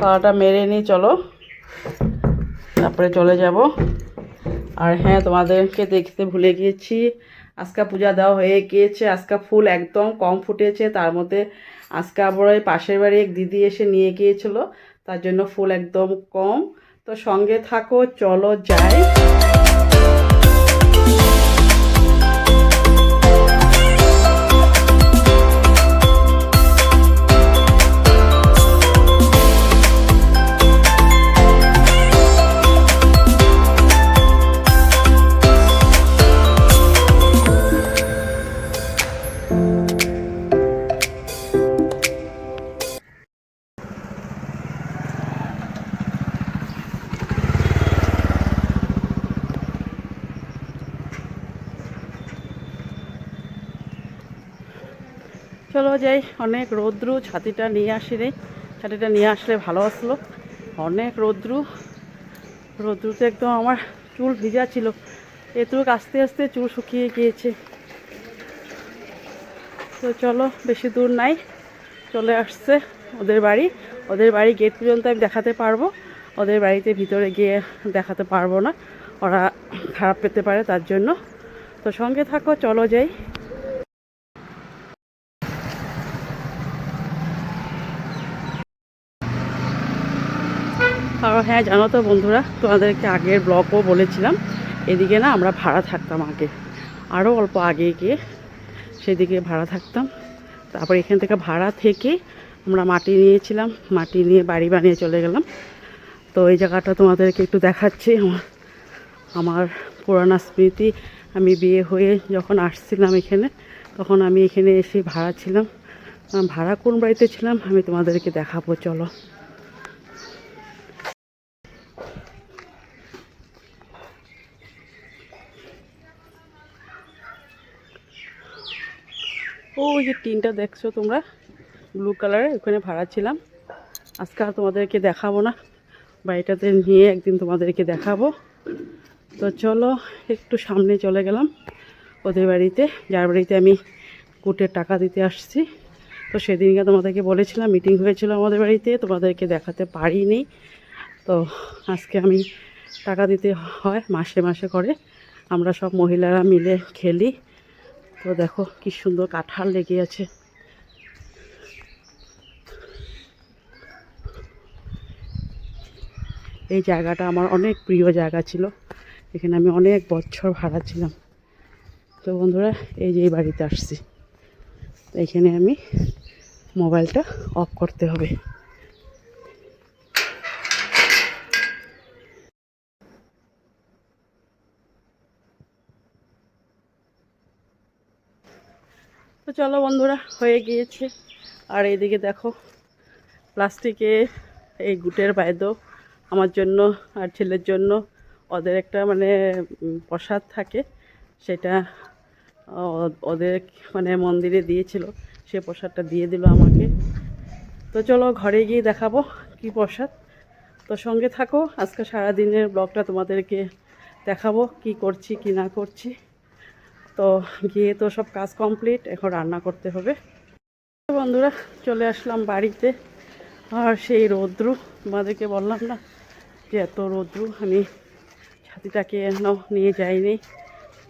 কলাটা মেরে নিই, চলো। তারপরে চলে যাব। আর হ্যাঁ তোমাদেরকে দেখতে ভুলে গিয়েছি, আজকা পূজা দেওয়া হয়ে গিয়েছে, আজকা ফুল একদম কম ফুটেছে, তার মধ্যে আজকে আবার ওই পাশের বাড়ি এক দিদি এসে নিয়ে গিয়েছিল, তার জন্য ফুল একদম কম। তো সঙ্গে থাকো, চলো যাই। চলো যাই অনেক রৌদ্রু ছাতিটা নিয়ে আসি রে। ছাতিটা নিয়ে আসলে ভালো আসলো। অনেক রৌদ্রু। রৌদ্রুতে একদম আমার চুল ভিজা ছিল। এটুক আস্তে আস্তে চুল শুকিয়ে গিয়েছে। তো চলো, বেশি দূর নাই। চলে আসছে ওদের বাড়ি। ওদের বাড়ি গেট পর্যন্ত আমি দেখাতে পারব। ওদের বাড়িতে ভিতরে গিয়ে দেখাতে পারব না। ওরা খারাপ পেতে পারে তার জন্য। তো সঙ্গে থাকো, চলো যাই আর হ্যাঁ জানো তো বন্ধুরা, তোমাদেরকে আগের ব্লগও বলেছিলাম, এদিকে না আমরা ভাড়া থাকতাম আগে আরও অল্প আগে গিয়ে সেদিকে ভাড়া থাকতাম। তারপর এখান থেকে ভাড়া থেকে আমরা মাটি নিয়েছিলাম, মাটি নিয়ে বাড়ি বানিয়ে চলে গেলাম। তো এই জায়গাটা তোমাদেরকে একটু দেখাচ্ছি, আমার আমার পুরানো স্মৃতি। আমি বিয়ে হয়ে যখন আসছিলাম এখানে, তখন আমি এখানে এসে ভাড়া ছিলাম। ভাড়া কোন বাড়িতে ছিলাম আমি তোমাদেরকে দেখাবো, চলো। ওই যে টিনটা দেখছ তোমরা? ব্লু কালারের ওখানে ভাড়া ছিলাম। আজকে আর তোমাদেরকে দেখাবো না। বাড়িটাতে নিয়ে একদিন তোমাদেরকে দেখাবো। তো চলো, একটু সামনে চলে গেলাম ওদের বাড়িতে। যার বাড়িতে আমি কুটের টাকা দিতে আসছি। তো সেদিনকে তোমাদেরকে বলেছিলাম মিটিং হয়েছিল আমাদের বাড়িতে। তোমাদেরকে দেখাতে পারিনি। তো আজকে আমি টাকা দিতে হয় মাসে মাসে করে। আমরা সব মহিলারা মিলে খেলি। তো দেখো কি সুন্দর কাঁঠাল লেগে আছে। এই জায়গাটা আমার অনেক প্রিয় জায়গা ছিল। এখানে আমি অনেক বছর ভাড়া ছিলাম। তো বন্ধুরা, এই যে এই বাড়িতে আসছি। এখানে আমি মোবাইলটা অফ করতে হবে। চলো বন্ধুরা, হয়ে গিয়েছে। আর এইদিকে দেখো, প্লাস্টিকে এই গুটের বাইদ আমার জন্য আর ছেলের জন্য ওদের একটা মানে প্রসাদ থাকে। সেটা ওদের মানে মন্দিরে দিয়েছিল। সে প্রসাদটা দিয়ে দিল আমাকে। তো চলো ঘরে গিয়ে দেখাবো কি প্রসাদ। তো সঙ্গে থাকো, আজকে সারা দিনের ব্লগটা তোমাদেরকে দেখাবো কি করছি কি না করছি। তো গিয়ে তো সব কাজ কমপ্লিট, এখন রান্না করতে হবে। বন্ধুরা, চলে আসলাম বাড়িতে। আর সেই রৌদ্রু, তোমাদেরকে বললাম না যে এত রৌদ্রু, আমি ছাতিটাকে নিয়ে যাইনি।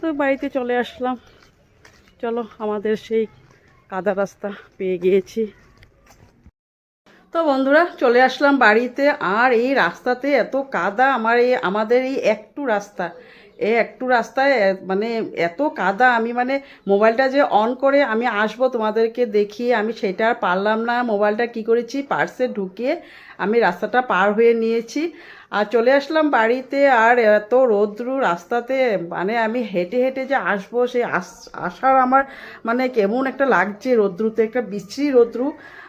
তো বাড়িতে চলে আসলাম। চলো, আমাদের সেই কাদা রাস্তা পেয়ে গিয়েছি। তো বন্ধুরা, চলে আসলাম বাড়িতে। আর এই রাস্তাতে এত কাদা, আমার এই, আমাদের এই একটু রাস্তা। এই একটু রাস্তায় মানে এত কাদা, আমি মানে মোবাইলটা যে অন করে আমি আসব তোমাদেরকে দেখিয়ে, আমি সেটা আর পারলাম না, মোবাইলটা কি করেছি, পার্সে ঢুকিয়ে আমি রাস্তাটা পার হয়ে নিয়েছি। আর চলে আসলাম বাড়িতে, আর এত রৌদ্রু রাস্তাতে মানে আমি হেঁটে হেঁটে যে আসব, সেই আস, আসার আমার মানে কেমন একটা লাগছে রৌদ্রুতে, একটা বিশ্রী রৌদ্রু।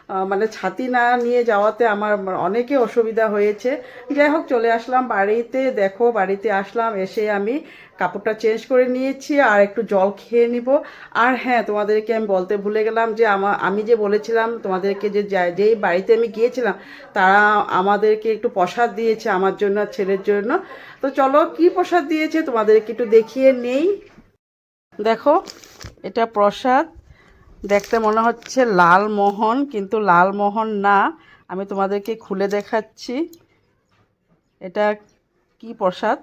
মানে ছাতি না নিয়ে যাওয়াতে আমার অনেকে অসুবিধা হয়েছে। যাই হোক, চলে আসলাম বাড়িতে। দেখো, বাড়িতে আসলাম, এসে আমি কাপড়টা চেঞ্জ করে নিয়েছি আর একটু জল খেয়ে নিব। আর হ্যাঁ তোমাদেরকে আমি বলতে ভুলে গেলাম যে আমার আমি যে বলেছিলাম তোমাদেরকে যে যেই বাড়িতে আমি গিয়েছিলাম, তারা আমাদেরকে একটু প্রসাদ দিয়েছে আমার জন্য ছেলের জন্য। তো চলো, কি প্রসাদ দিয়েছে তোমাদেরকে একটু দেখিয়ে নেই। দেখো, এটা প্রসাদ। দেখতে মনে হচ্ছে লালমোহন, কিন্তু লালমোহন না। আমি তোমাদেরকে খুলে দেখাচ্ছি। এটা কি প্রসাদ?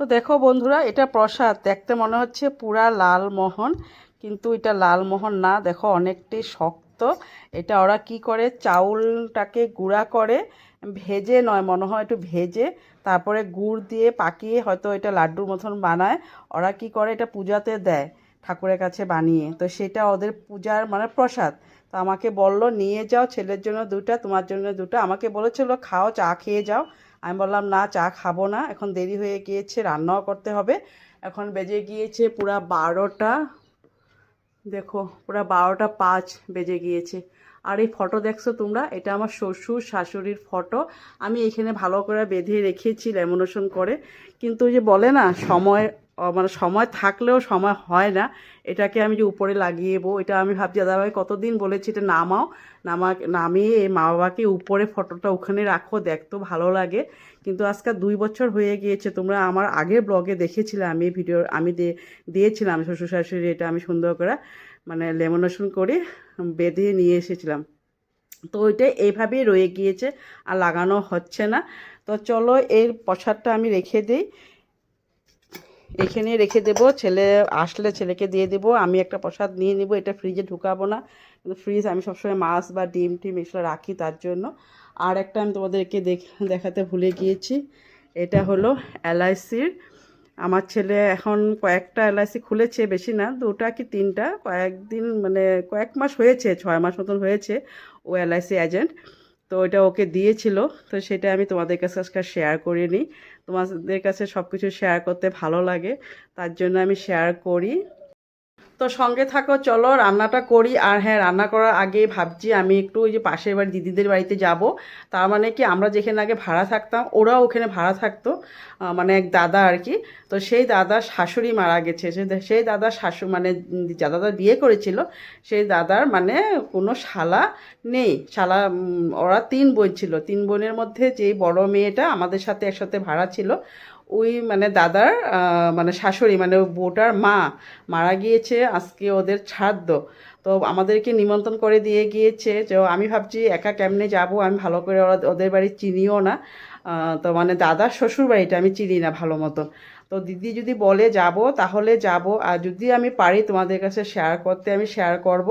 তো দেখো বন্ধুরা, এটা প্রসাদ। দেখতে মনে হচ্ছে পুরা লালমোহন, কিন্তু এটা লালমোহন না। দেখো অনেকটাই শক্ত। এটা ওরা কি করে? চাউলটাকে গুঁড়া করে, ভেজে নয়, মনে হয় একটু ভেজে, তারপরে গুড় দিয়ে পাকিয়ে হয়তো এটা লাড্ডুর মতন বানায়। ওরা কি করে? এটা পূজাতে দেয়। ঠাকুরের কাছে বানিয়ে। তো সেটা ওদের পূজার মানে প্রসাদ। তো আমাকে বলল, নিয়ে যাও ছেলের জন্য দুটা, তোমার জন্য দুটো। আমাকে বলেছিল, খাও, চা খেয়ে যাও। আমি বললাম, না, চা খাব না। এখন দেরি হয়ে গিয়েছে, রান্নাও করতে হবে। এখন বেজে গিয়েছে পুরা বারোটা। দেখো, পুরা বারোটা পাঁচ বেজে গিয়েছে। আর এই ফটো দেখছ তোমরা? এটা আমার শ্বশুর শাশুড়ির ফটো। আমি এখানে ভালো করে বেঁধে রেখেছি লেমিনেশন করে। কিন্তু যে বলে না, সময় মানে সময় থাকলেও সময় হয় না। এটাকে আমি যে উপরে লাগিয়েবো এটা আমি ভাবছি, দাদাভাই, কতদিন বলেছি এটা নামাও। নামা, নামিয়ে মা বাবাকে উপরে ফটোটা ওখানে রাখো দেখতো ভালো লাগে। কিন্তু আজকে দুই বছর হয়ে গিয়েছে, তোমরা আমার আগের ব্লগে দেখেছিলে, আমি ভিডিও আমি দিয়ে দিয়েছিলাম শ্বশুর শাশুড়ি এটা আমি সুন্দর করে মানে লেমিনেশন করে বেঁধে নিয়ে এসেছিলাম। তো ওইটা এইভাবেই রয়ে গিয়েছে, আর লাগানো হচ্ছে না। তো চলো এর প্রসাদটা আমি রেখে দিই। এখানে রেখে দেব। ছেলে আসলে ছেলেকে দিয়ে দেবো। আমি একটা প্রসাদ নিয়ে নিব। এটা ফ্রিজে ঢুকাবো না। কিন্তু ফ্রিজ আমি সবসময় মাছ বা ডিম টিম এগুলো রাখি তার জন্য। আর একটা আমি তোমাদেরকে দেখ- দেখাতে ভুলে গিয়েছি। এটা হলো এলআইসির আমার ছেলে এখন কয়েকটা এলআইসি খুলেছে, বেশি না, দুটা কি তিনটা? কয়েকদিন মানে কয়েক মাস হয়েছে, ছয় মাস মতন হয়েছে ও এলআইসি এজেন্ট তো ওটা ওকে দিয়েছিল, তো সেটা আমি তোমাদের কাছে আজকে শেয়ার করে নিই তোমাদের কাছে সব কিছু শেয়ার করতে ভালো লাগে, তার জন্য আমি শেয়ার করি। তো সঙ্গে থাকো, চলো রান্নাটা করি। আর হ্যাঁ রান্না করার আগে ভাবছি আমি একটু ওই যে পাশের বাড়ি দিদিদের বাড়িতে যাব। তার মানে কি আমরা যেখানে আগে ভাড়া থাকতাম, ওরাও ওখানে ভাড়া থাকতো মানে এক দাদা আর কি। তো সেই দাদার শাশুড়ি মারা গেছে। সেই দাদার শাশু মানে যা দাদা বিয়ে করেছিল, সেই দাদার মানে কোনো শালা নেই। শালা ওরা তিন বোন ছিল। তিন বোনের মধ্যে যেই বড় মেয়েটা আমাদের সাথে একসাথে ভাড়া ছিল ওই মানে দাদার মানে শাশুড়ি মানে ওই বউটার মা মারা গিয়েছে, আজকে ওদের ছাদ্য। তো আমাদেরকে নিমন্ত্রণ করে দিয়ে গিয়েছে, যে আমি ভাবছি একা কেমনে যাব? আমি ভালো করে ওরা, ওদের বাড়ি চিনিও না। তো মানে দাদার শ্বশুর বাড়িটা আমি চিনি না ভালো মতন। তো দিদি যদি বলে যাব, তাহলে যাব। আর যদি আমি পারি তোমাদের কাছে শেয়ার করতে, আমি শেয়ার করব।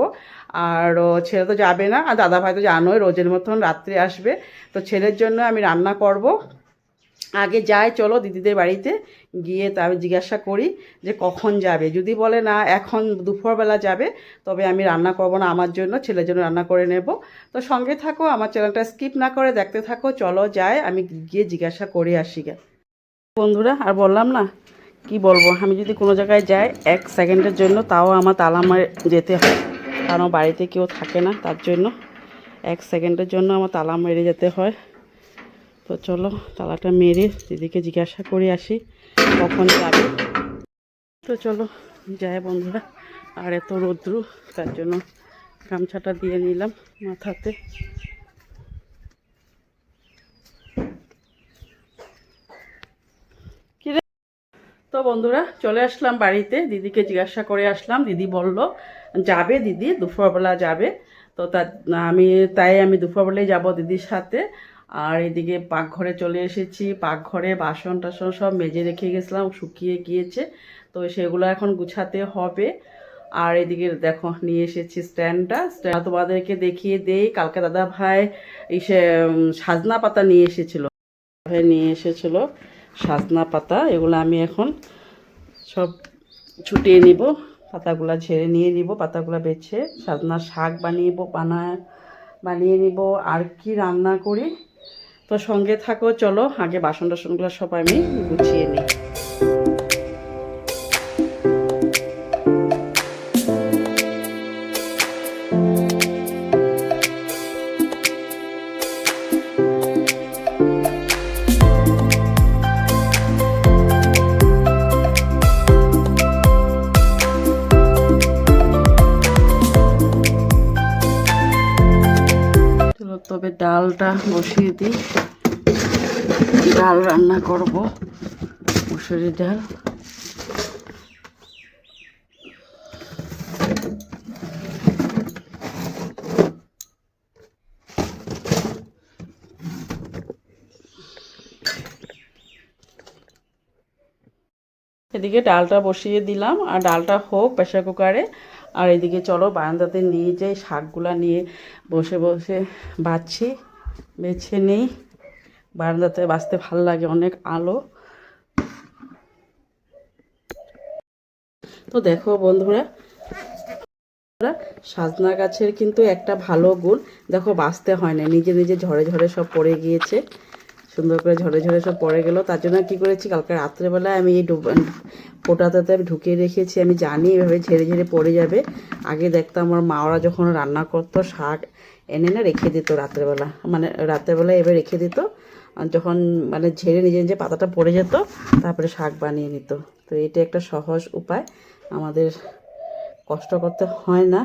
আর ছেলে তো যাবে না। আর দাদা ভাই তো জানোই, রোজের মতন রাত্রে আসবে। তো ছেলের জন্য আমি রান্না করব। আগে যাই, চলো দিদিদের বাড়িতে। গিয়ে আমি জিজ্ঞাসা করি যে কখন যাবে? যদি বলে না, এখন দুপুরবেলা যাবে, তবে আমি রান্না করব না আমার জন্য, ছেলের জন্য রান্না করে নেব। তো সঙ্গে থাকো, আমার চ্যানেলটা স্কিপ না করে দেখতে থাকো, চলো যাই, আমি গিয়ে জিজ্ঞাসা করে আসি গে বন্ধুরা, আর বললাম না, কি বলব? আমি যদি কোনো জায়গায় যাই, এক সেকেন্ডের জন্য তাও আমার তালা মারে যেতে হয়। কারণ বাড়িতে কেউ থাকে না, তার জন্য। এক সেকেন্ডের জন্য আমার তালা মেরে যেতে হয়। তো চলো তালাটা মেরে দিদিকে জিজ্ঞাসা করে আসি কখন যাবে। তো চলো যাই বন্ধুরা, আর এত রৌদ্রু, তার জন্য গামছাটা দিয়ে নিলাম মাথাতে। তো বন্ধুরা, চলে আসলাম বাড়িতে, দিদিকে জিজ্ঞাসা করে আসলাম, দিদি বলল, যাবে দিদি, দুপুরবেলা যাবে। তো তার, আমি, তাই আমি দুপুরবেলায় যাব দিদির সাথে। আর এদিকে পাকঘরে চলে এসেছি। পাকঘরে বাসন টাসন সব মেজে রেখে গেছিলাম, শুকিয়ে গিয়েছে। তো সেগুলো এখন গুছাতে হবে। আর এদিকে দেখো, নিয়ে এসেছি স্ট্যান্ডটা। স্ট্যান্ড তোমাদেরকে দেখিয়ে দেই। কালকে দাদা ভাই ইসে সাজনা পাতা নিয়ে এসেছিল। ভাই নিয়ে এসেছিল সাজনা পাতা। এগুলো আমি এখন সব ছুটিয়ে নিব। পাতাগুলা ঝেড়ে নিয়ে নিব, পাতাগুলা বেছে। সাজনা শাক বানিয়ে বানা, বানিয়ে নিব। আর কি রান্না করি? তো সঙ্গে থাকো চলো আগে বাসন টাসনগুলো সব আমি গুছিয়ে নিই। তবে ডালটা বসিয়ে দিই। ডাল রান্না করব। মুসুরি ডাল। এদিকে ডালটা বসিয়ে দিলাম। আর ডালটা হোক প্রেশার কুকারে। আর এদিকে চলো, বারান্দাতে নিয়ে যাই, শাকগুলা নিয়ে বসে বসে বাছছি বেছে নেই। বারান্দাতে বাঁচতে ভালো লাগে, অনেক আলো। তো দেখো বন্ধুরা সাজনা গাছের কিন্তু একটা ভালো গুণ। দেখো বাঁচতে হয় না, নিজে নিজে ঝরে ঝরে সব পড়ে গিয়েছে। সুন্দর করে ঝরে ঝরে সব পড়ে গেল। তার জন্য কী করেছি? কালকে রাত্রেবেলায় আমি এই পোটাতে আমি ঢুকিয়ে রেখেছি। আমি জানি এভাবে ঝেড়ে ঝেড়ে পড়ে যাবে। আগে দেখতাম আমার মাওরা যখন রান্না করতো, শাক এনে না রেখে দিত রাত্রেবেলা। মানে রাত্রেবেলা এবার রেখে দিত। যখন মানে ঝেড়ে নিজে নিজে পাতাটা পড়ে যেত, তারপরে শাক বানিয়ে নিত। তো এটা একটা সহজ উপায়। আমাদের কষ্ট করতে হয় না।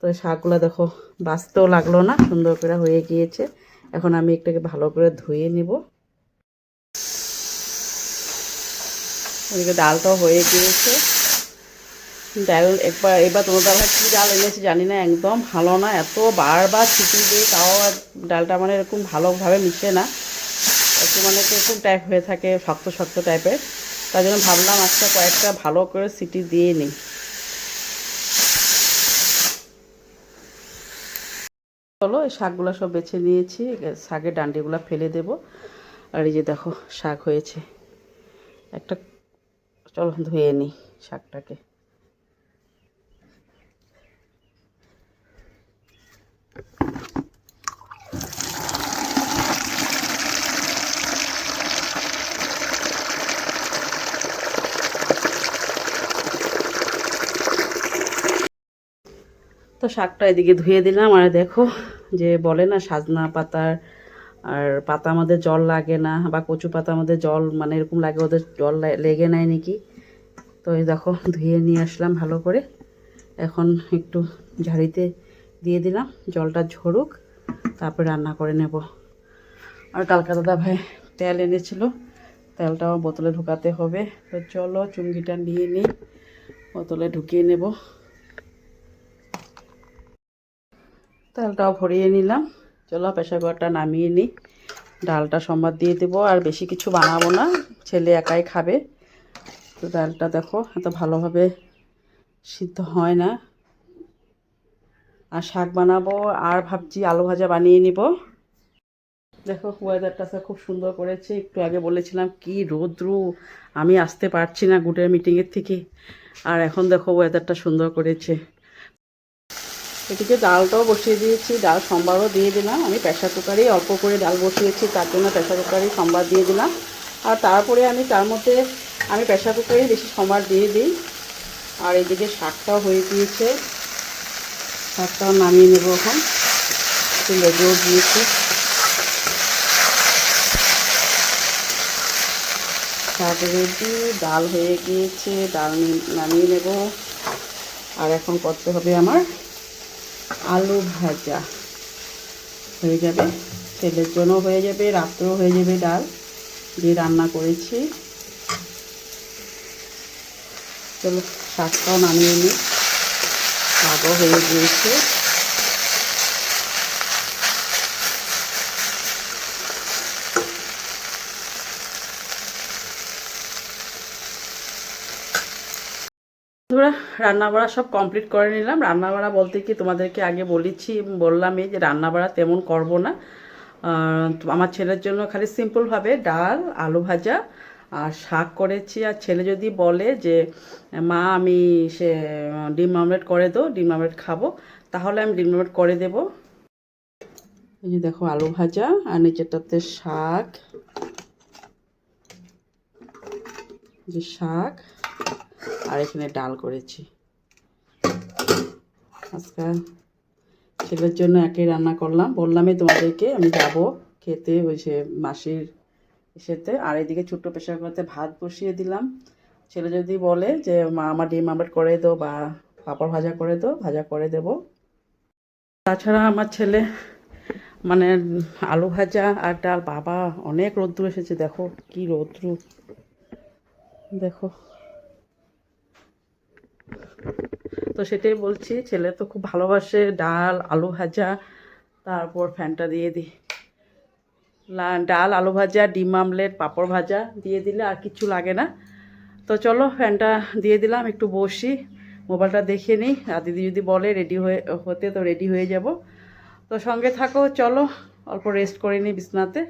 তো শাকগুলো দেখো, বাঁচতেও লাগল না। সুন্দর করে হয়ে গিয়েছে। এখন আমি একটাকে ভালো করে ধুয়ে নিব। এদিকে ডালটাও হয়ে গিয়েছে। ডাল একবার, এবার তোমার আবার কী ডাল এনেছি জানি না, একদম ভালো না, এত বারবার ছিটি দিই তাও ডালটা মানে এরকম ভালোভাবে মিশে না। একটু মানে এরকম টাইপ হয়ে থাকে, শক্ত শক্ত টাইপের তার জন্য ভাবলাম আজকে কয়েকটা ভালো করে সিটি দিয়ে নিই। চলো, এই শাকগুলো সব বেছে নিয়েছি। শাকের ডান্ডিগুলো ফেলে দেব। আর এই যে দেখো, শাক হয়েছে। একটা, চলো ধুয়ে নিই শাকটাকে। তো শাকটা এদিকে ধুয়ে দিলাম। আর দেখো যে বলে না, সাজনা পাতার আর পাতা আমাদের জল লাগে না, বা কচু পাতা আমাদের জল মানে এরকম লাগে ওদের জল লেগে নেয় নাকি? তো এই দেখো, ধুয়ে নিয়ে আসলাম ভালো করে। এখন একটু ঝাড়িতে দিয়ে দিলাম, জলটা ঝরুক, তারপরে রান্না করে নেব। আর কালকা দাদা ভাই তেল এনেছিল, তেলটাও বোতলে ঢুকাতে হবে। তো চলো, চুঙ্গিটা নিয়ে নিই, বোতলে ঢুকিয়ে নেব। তেলটাও ভরিয়ে নিলাম। চলো প্রেশার কুকারটা নামিয়ে নিই। ডালটা সম্বাদ দিয়ে দেবো। আর বেশি কিছু বানাবো না। ছেলে একাই খাবে। তো ডালটা দেখো, এত ভালোভাবে সিদ্ধ হয় না। আর শাক বানাবো। আর ভাবছি আলু ভাজা বানিয়ে নিব। দেখো ওয়েদারটা তো খুব সুন্দর করেছে। একটু আগে বলেছিলাম, কি রোদ্রু। আমি আসতে পারছি না গুটের মিটিংয়ের থেকে। আর এখন দেখো ওয়েদারটা সুন্দর করেছে। এদিকে ডালটাও বসিয়ে দিয়েছি, ডাল সম্বারও দিয়ে দিলাম। আমি প্রেশার কুকারেই অল্প করে ডাল বসিয়েছি, তার জন্য প্রেশার কুকারেই সম্বার দিয়ে দিলাম। আর তারপরে আমি, তার মধ্যে আমি প্রেশার কুকারেই বেশি সম্বার দিয়ে দিই। আর এদিকে শাকটাও হয়ে গিয়েছে। শাকটাও নামিয়ে নেব এখন। একটু লেগেও শাক রেডি, ডাল হয়ে গিয়েছে, ডাল নামিয়ে নেব। আর এখন করতে হবে আমার আলু ভাজা। হয়ে যাবে। ছেলের জন্য হয়ে যাবে, রাত্রেও হয়ে যাবে ডাল। দিয়ে রান্না করেছি। চলো শাকটাও নামিয়ে নিই। শাকও হয়ে গিয়েছে। বন্ধুরা রান্না বাড়া সব কমপ্লিট করে নিলাম। রান্না বাড়া বলতে কি তোমাদেরকে আগে বলেছি বললামই যে রান্না বাড়া তেমন করব না। আমার ছেলের জন্য খালি সিম্পলভাবে ডাল, আলু ভাজা আর শাক করেছি। আর ছেলে যদি বলে যে, মা, আমি সে, ডিম আমলেট করে দো, ডিম আমলেট খাব, তাহলে আমি ডিম আমলেট করে দেবো। এই যে দেখো, আলু ভাজা আর নিচেরটাতে শাক। যে শাক। আর এখানে ডাল করেছি। আজকে ছেলের জন্য একই রান্না করলাম। বললামই তোমাদেরকে আমি যাব খেতে ওই সে মাসির ইসেতে। আর এদিকে ছোট্ট প্রেশার করতে ভাত বসিয়ে দিলাম। ছেলে যদি বলে যে, মা, আমার ডিম আমলেট করে দো বা পাপড় ভাজা করে দাও, ভাজা করে দেব। তাছাড়া আমার ছেলে মানে আলু ভাজা আর ডাল, বাবা, অনেক রৌদ্র এসেছে। দেখো কি রৌদ্র দেখো। তো সেটাই বলছি, ছেলে তো খুব ভালোবাসে, ডাল, আলু ভাজা, তারপর ফ্যানটা দিয়ে দিই। ডাল, আলু ভাজা, ডিম আমলেট, পাঁপড় ভাজা দিয়ে দিলে আর কিছু লাগে না। তো চলো ফ্যানটা দিয়ে দিলাম, একটু বসি, মোবাইলটা দেখে নিই। আর দিদি যদি বলে রেডি হয়ে, হতে তো রেডি হয়ে যাব। তো সঙ্গে থাকো, চলো, অল্প রেস্ট করে নিই বিছনাতে।